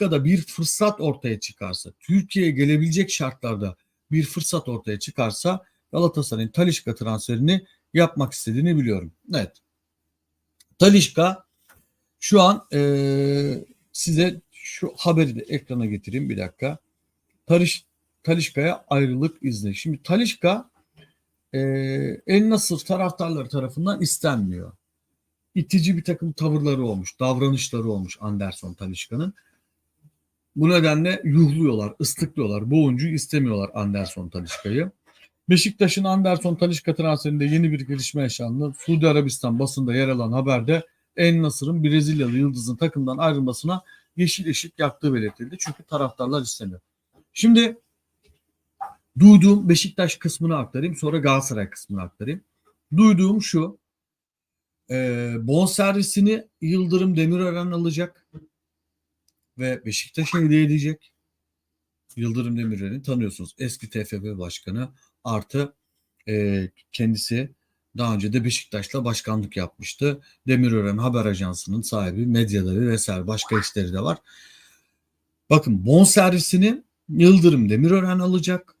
Talişka'da bir fırsat ortaya çıkarsa, Türkiye'ye gelebilecek şartlarda bir fırsat ortaya çıkarsa Galatasaray'ın Talişka transferini yapmak istediğini biliyorum. Evet. Talişka şu an eee, size şu haberi de ekrana getireyim bir dakika. Taliş, Talişka'ya ayrılık izni. Şimdi Talişka eee El Nasır taraftarları tarafından istenmiyor. İtici bir takım tavırları olmuş, davranışları olmuş Anderson Talişka'nın. Bu nedenle yuhluyorlar, ıslıklıyorlar. Bu oyuncuyu istemiyorlar Anderson Talişka'yı. Beşiktaş'ın Anderson Talişka transferinde yeni bir gelişme yaşandı. Suudi Arabistan basında yer alan haberde El Nasır'ın Brezilyalı yıldızın takımdan ayrılmasına yeşil ışık yaktığı belirtildi. Çünkü taraftarlar istemiyor. Şimdi duyduğum Beşiktaş kısmını aktarayım sonra Galatasaray kısmını aktarayım. Duyduğum şu e, bonservisini Yıldırım Demirören alacak ve Beşiktaş'a hediye edecek. Yıldırım Demirören'i tanıyorsunuz. Eski TFF başkanı artı e, kendisi daha önce de Beşiktaş'la başkanlık yapmıştı. Demirören haber ajansının sahibi, medyaları vesaire başka işleri de var. Bakın bonservisini Yıldırım Demirören alacak.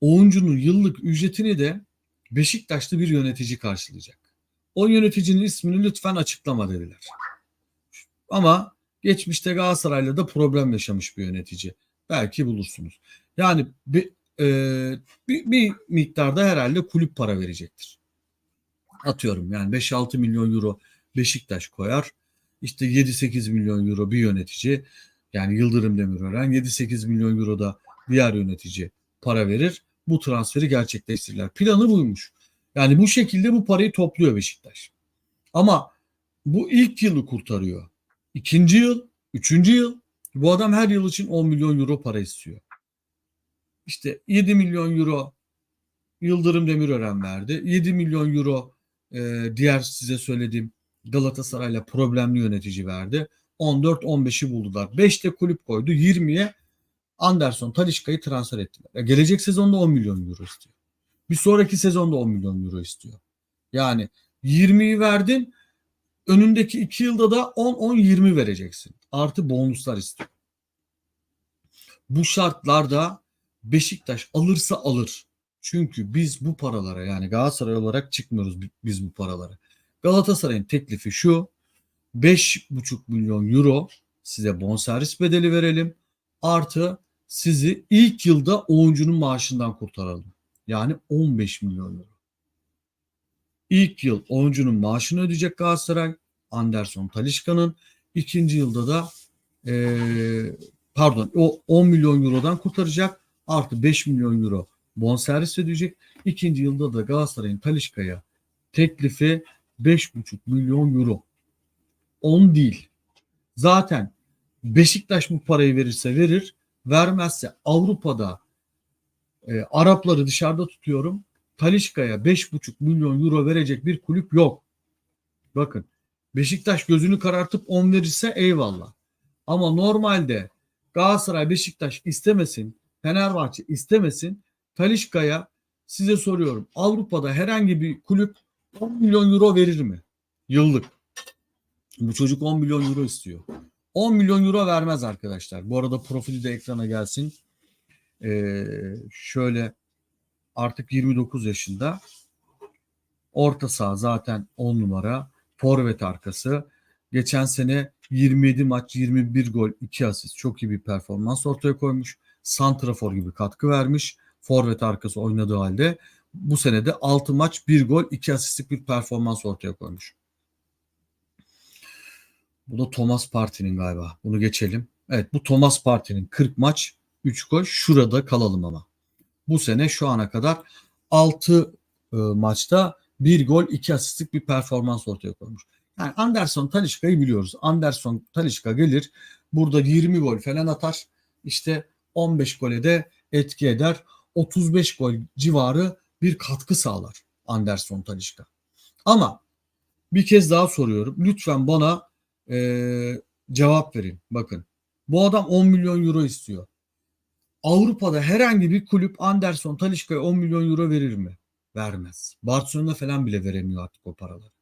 Oyuncunun yıllık ücretini de Beşiktaşlı bir yönetici karşılayacak. O yöneticinin ismini lütfen açıklama dediler. Ama geçmişte Galatasaray'la da problem yaşamış bir yönetici. Belki bulursunuz. Yani bir, e, bir, bir miktarda herhalde kulüp para verecektir. Atıyorum yani 5-6 milyon euro Beşiktaş koyar. İşte 7-8 milyon euro bir yönetici yani Yıldırım Demirören 7-8 milyon euro da diğer yönetici para verir. Bu transferi gerçekleştirirler. Planı buymuş. Yani bu şekilde bu parayı topluyor Beşiktaş. Ama bu ilk yılı kurtarıyor. İkinci yıl, üçüncü yıl bu adam her yıl için 10 milyon euro para istiyor. İşte 7 milyon euro Yıldırım Demirören verdi. 7 milyon euro e, diğer size söylediğim Galatasaray'la problemli yönetici verdi. 14-15'i buldular. 5 de kulüp koydu. 20'ye Anderson Talişka'yı transfer ettiler. Ya gelecek sezonda 10 milyon euro istiyor. Bir sonraki sezonda 10 milyon euro istiyor. Yani 20'yi verdin önündeki 2 yılda da 10-10-20 vereceksin. Artı bonuslar istiyor. Bu şartlarda Beşiktaş alırsa alır. Çünkü biz bu paralara yani Galatasaray olarak çıkmıyoruz biz bu paralara. Galatasaray'ın teklifi şu 5,5 milyon euro size bonservis bedeli verelim. Artı sizi ilk yılda oyuncunun maaşından kurtaralım. Yani 15 milyon euro. İlk yıl oyuncunun maaşını ödeyecek Galatasaray. Anderson Talişka'nın. ikinci yılda da ee, pardon o 10 milyon eurodan kurtaracak. Artı 5 milyon euro bonservis ödeyecek. İkinci yılda da Galatasaray'ın Talişka'ya teklifi 5,5 milyon euro. 10 değil. Zaten Beşiktaş bu parayı verirse verir. Vermezse Avrupa'da e, Arapları dışarıda tutuyorum. Talişka'ya 5,5 milyon euro verecek bir kulüp yok. Bakın Beşiktaş gözünü karartıp 10 verirse eyvallah. Ama normalde Galatasaray Beşiktaş istemesin, Fenerbahçe istemesin. Talişka'ya size soruyorum. Avrupa'da herhangi bir kulüp 10 milyon euro verir mi? Yıllık. Bu çocuk 10 milyon euro istiyor. 10 milyon euro vermez arkadaşlar. Bu arada profili de ekrana gelsin. Ee, şöyle artık 29 yaşında. Orta saha zaten 10 numara. Forvet arkası. Geçen sene 27 maç 21 gol 2 asist. Çok iyi bir performans ortaya koymuş. Santrafor gibi katkı vermiş. Forvet arkası oynadığı halde bu sene de 6 maç 1 gol 2 asistlik bir performans ortaya koymuş. Bu da Thomas Partey'nin galiba. Bunu geçelim. Evet bu Thomas Partey'nin 40 maç 3 gol. Şurada kalalım ama. Bu sene şu ana kadar 6 e, maçta 1 gol 2 asistlik bir performans ortaya koymuş. Yani Anderson Talişka'yı biliyoruz. Anderson Talişka gelir burada 20 gol falan atar. İşte 15 gole de etki eder. 35 gol civarı bir katkı sağlar Anderson Talişka. Ama bir kez daha soruyorum. Lütfen bana e, cevap verin. Bakın bu adam 10 milyon euro istiyor. Avrupa'da herhangi bir kulüp Anderson Talişka'ya 10 milyon euro verir mi? Vermez. Barcelona falan bile veremiyor artık o paraları.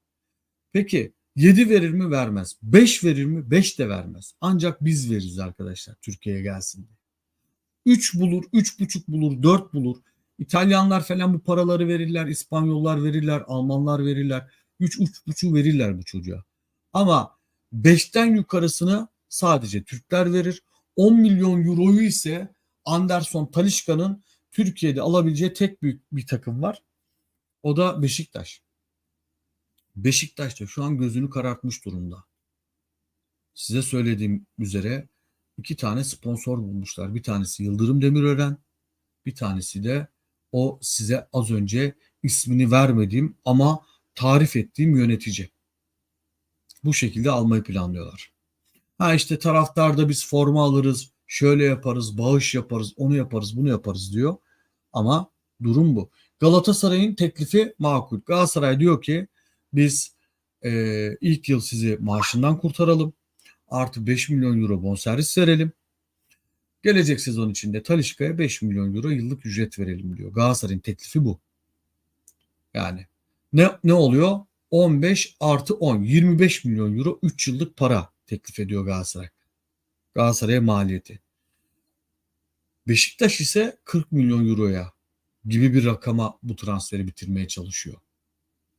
Peki 7 verir mi? Vermez. 5 verir mi? 5 de vermez. Ancak biz veririz arkadaşlar Türkiye'ye gelsin diye. 3 bulur, 3,5 bulur, 4 bulur. İtalyanlar falan bu paraları verirler, İspanyollar verirler, Almanlar verirler. 3 3,5 verirler bu çocuğa. Ama 5'ten yukarısını sadece Türkler verir. 10 milyon euroyu ise Anderson Talişka'nın Türkiye'de alabileceği tek büyük bir takım var. O da Beşiktaş. Beşiktaş da şu an gözünü karartmış durumda. Size söylediğim üzere iki tane sponsor bulmuşlar. Bir tanesi Yıldırım Demirören, bir tanesi de o size az önce ismini vermediğim ama tarif ettiğim yönetici. Bu şekilde almayı planlıyorlar. Ha işte taraftarda biz forma alırız, şöyle yaparız, bağış yaparız, onu yaparız, bunu yaparız diyor. Ama durum bu. Galatasaray'ın teklifi makul. Galatasaray diyor ki biz e, ilk yıl sizi maaşından kurtaralım. Artı 5 milyon euro bonservis verelim. Gelecek sezon içinde Talişka'ya 5 milyon euro yıllık ücret verelim diyor. Galatasaray'ın teklifi bu. Yani ne, ne oluyor? 15 artı 10 25 milyon euro 3 yıllık para teklif ediyor Galatasaray. Galatasaray'a maliyeti. Beşiktaş ise 40 milyon euroya gibi bir rakama bu transferi bitirmeye çalışıyor.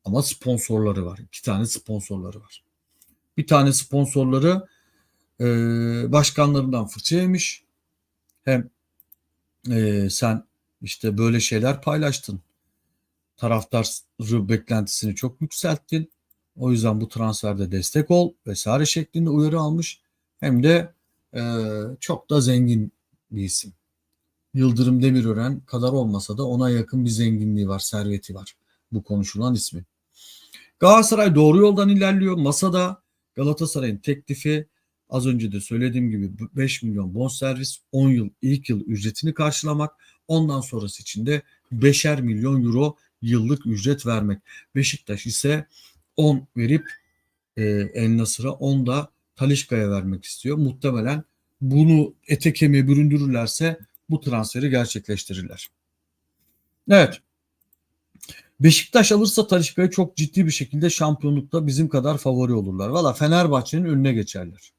Ama sponsorları var. İki tane sponsorları var. Bir tane sponsorları e, başkanlarından fırça yemiş. Hem e, sen işte böyle şeyler paylaştın. Taraftarı beklentisini çok yükselttin. O yüzden bu transferde destek ol vesaire şeklinde uyarı almış. Hem de çok da zengin bir isim. Yıldırım Demirören kadar olmasa da ona yakın bir zenginliği var, serveti var bu konuşulan ismi. Galatasaray doğru yoldan ilerliyor. Masada Galatasaray'ın teklifi az önce de söylediğim gibi 5 milyon bonservis 10 yıl ilk yıl ücretini karşılamak ondan sonrası için de 5'er milyon euro yıllık ücret vermek. Beşiktaş ise 10 verip e, El Nasır'a 10 da Talişka'ya vermek istiyor. Muhtemelen bunu ete kemiğe büründürürlerse bu transferi gerçekleştirirler. Evet. Beşiktaş alırsa Talişka'yı çok ciddi bir şekilde şampiyonlukta bizim kadar favori olurlar. Valla Fenerbahçe'nin önüne geçerler.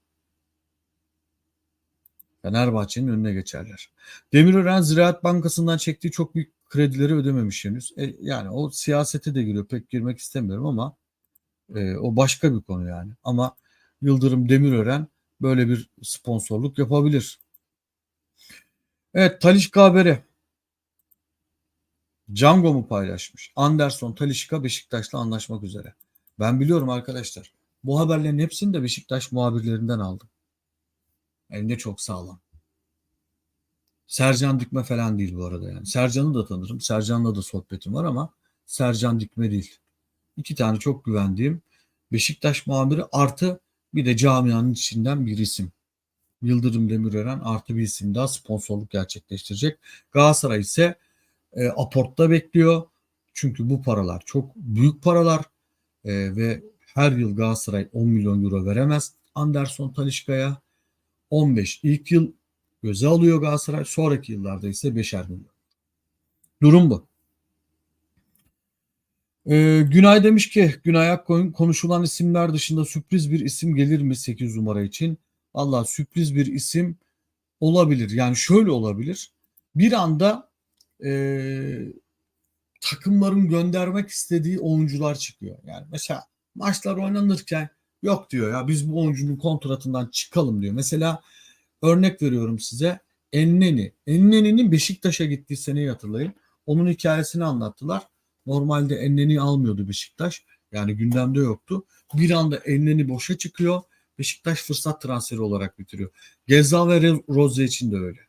Fenerbahçe'nin önüne geçerler. Demirören Ziraat Bankası'ndan çektiği çok büyük kredileri ödememiş henüz. E, yani o siyasete de giriyor. Pek girmek istemiyorum ama e, o başka bir konu yani. Ama Yıldırım Demirören böyle bir sponsorluk yapabilir. Evet Talişka haberi. Django mu paylaşmış? Anderson Talişka Beşiktaş'la anlaşmak üzere. Ben biliyorum arkadaşlar. Bu haberlerin hepsini de Beşiktaş muhabirlerinden aldım. Elinde çok sağlam. Sercan Dikme falan değil bu arada yani. Sercan'ı da tanırım. Sercan'la da sohbetim var ama Sercan Dikme değil. İki tane çok güvendiğim Beşiktaş muhabiri artı bir de camianın içinden bir isim. Yıldırım Demirören artı bir isim daha sponsorluk gerçekleştirecek. Galatasaray ise e, aportta bekliyor. Çünkü bu paralar çok büyük paralar e, ve her yıl Galatasaray 10 milyon euro veremez. Anderson Talişka'ya 15 ilk yıl göze alıyor Galatasaray. Sonraki yıllarda ise 5'er milyon. Durum bu. Ee, Günay demiş ki Günay Akkoyun konuşulan isimler dışında sürpriz bir isim gelir mi 8 numara için? Allah sürpriz bir isim olabilir. Yani şöyle olabilir. Bir anda e, takımların göndermek istediği oyuncular çıkıyor. Yani mesela maçlar oynanırken yok diyor ya biz bu oyuncunun kontratından çıkalım diyor. Mesela örnek veriyorum size Enneni. Enneni'nin Beşiktaş'a gittiği seneyi hatırlayın. Onun hikayesini anlattılar. Normalde Enneni almıyordu Beşiktaş. Yani gündemde yoktu. Bir anda Enneni boşa çıkıyor. Beşiktaş fırsat transferi olarak bitiriyor. Gezal ve Rose için de öyle.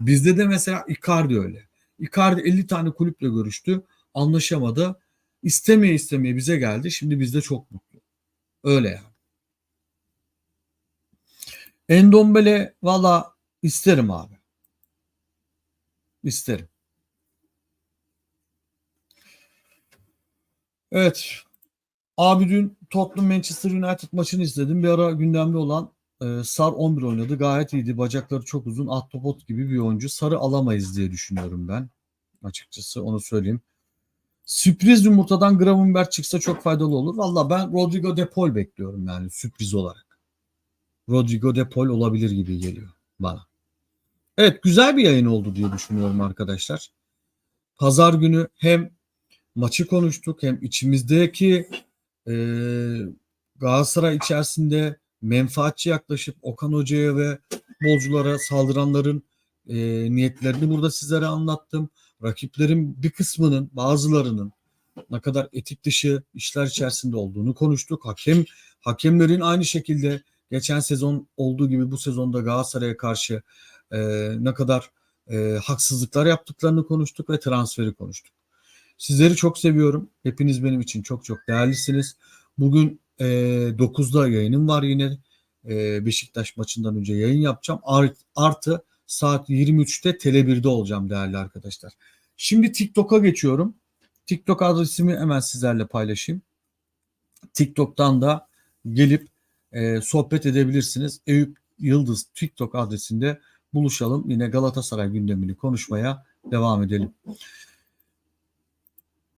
Bizde de mesela Icardi öyle. Icardi 50 tane kulüple görüştü. Anlaşamadı. İstemeye istemeye bize geldi. Şimdi bizde çok mutlu. Öyle yani. Endombele valla isterim abi. İsterim. Evet. Abi dün Tottenham Manchester United maçını izledim. Bir ara gündemde olan e, Sar 11 oynadı. Gayet iyiydi. Bacakları çok uzun. Ahtapot gibi bir oyuncu. Sarı alamayız diye düşünüyorum ben. Açıkçası onu söyleyeyim. Sürpriz yumurtadan Gravenberg çıksa çok faydalı olur. Valla ben Rodrigo De Paul bekliyorum yani sürpriz olarak. Rodrigo De Paul olabilir gibi geliyor bana. Evet güzel bir yayın oldu diye düşünüyorum arkadaşlar. Pazar günü hem maçı konuştuk hem içimizdeki e, Galatasaray içerisinde menfaatçi yaklaşıp Okan Hoca'ya ve futbolculara saldıranların e, niyetlerini burada sizlere anlattım. Rakiplerin bir kısmının bazılarının ne kadar etik dışı işler içerisinde olduğunu konuştuk. Hakem hakemlerin aynı şekilde geçen sezon olduğu gibi bu sezonda Galatasaray'a karşı e, ne kadar e, haksızlıklar yaptıklarını konuştuk ve transferi konuştuk. Sizleri çok seviyorum. Hepiniz benim için çok çok değerlisiniz. Bugün e, 9'da yayınım var yine. E, Beşiktaş maçından önce yayın yapacağım. Art, artı saat 23'te Tele1'de olacağım değerli arkadaşlar. Şimdi TikTok'a geçiyorum. TikTok adresimi hemen sizlerle paylaşayım. TikTok'tan da gelip e, sohbet edebilirsiniz. Eyüp Yıldız TikTok adresinde buluşalım. Yine Galatasaray gündemini konuşmaya devam edelim.